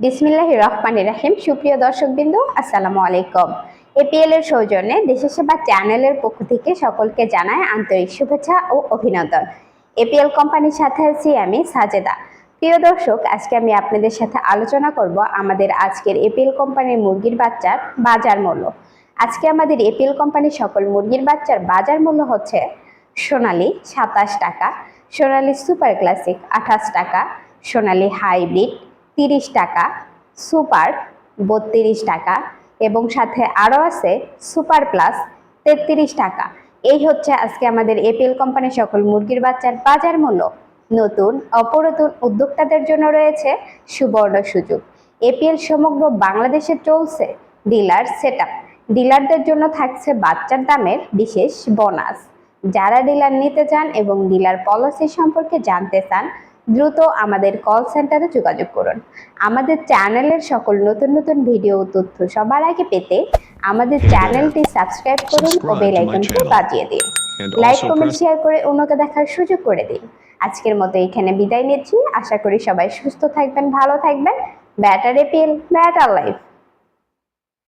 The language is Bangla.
বিসমিল্লাহ রহমান রাহিম। সুপ্রিয় দর্শকবৃন্দ, আসসালামু আলাইকুম। এপিএল এর সৌজন্যে দেশের সেবা চ্যানেলের পক্ষ থেকে সকলকে জানায় আন্তরিক শুভেচ্ছা ও অভিনন্দন। এপিএল কোম্পানির সাথে আছি আমি সাজেদা। প্রিয় দর্শক, আজকে আমি আপনাদের সাথে আলোচনা করব আমাদের আজকের এপিএল কোম্পানির মুরগির বাচ্চার বাজার মূল্য। আজকে আমাদের এপিএল কোম্পানির সকল মুরগির বাচ্চার বাজার মূল্য হচ্ছে সোনালি সাতাশ টাকা, সোনালি সুপার ক্লাসিক আঠাশ টাকা, সোনালি হাইব্রিড তিরিশ টাকা, সুপার বত্রিশ টাকা এবং সাথে আরও আছে সুপার প্লাস তেত্রিশ টাকা। এই হচ্ছে আজকে আমাদের এপিএল কোম্পানির সকল মুরগির বাচ্চার বাজার মূল্য। নতুন অপরতুন উদ্যোক্তাদের জন্য রয়েছে সুবর্ণ সুযোগ। এপিএল সমগ্র বাংলাদেশে চলছে ডিলার সেট ডিলারদের জন্য থাকছে বাচ্চার দামের বিশেষ বোনাস। যারা ডিলার নিতে চান এবং ডিলার পলিসি সম্পর্কে জানতে চান দ্রুত আমাদের কল সেন্টারে যোগাযোগ করুন। আমাদের চ্যানেলের সকল নতুন নতুন ভিডিও ও তথ্য সবার আগে পেতে আমাদের চ্যানেলটি সাবস্ক্রাইব করুন ও বেল আইকনটি বাজিয়ে দিন। লাইক কমেন্ট শেয়ার করে অন্যকে দেখার সুযোগ করে দিন। আজকের মতো এখানে বিদায় নিচ্ছি। আশা করি সবাই সুস্থ থাকবেন ভালো থাকবেন। Batter APL batter life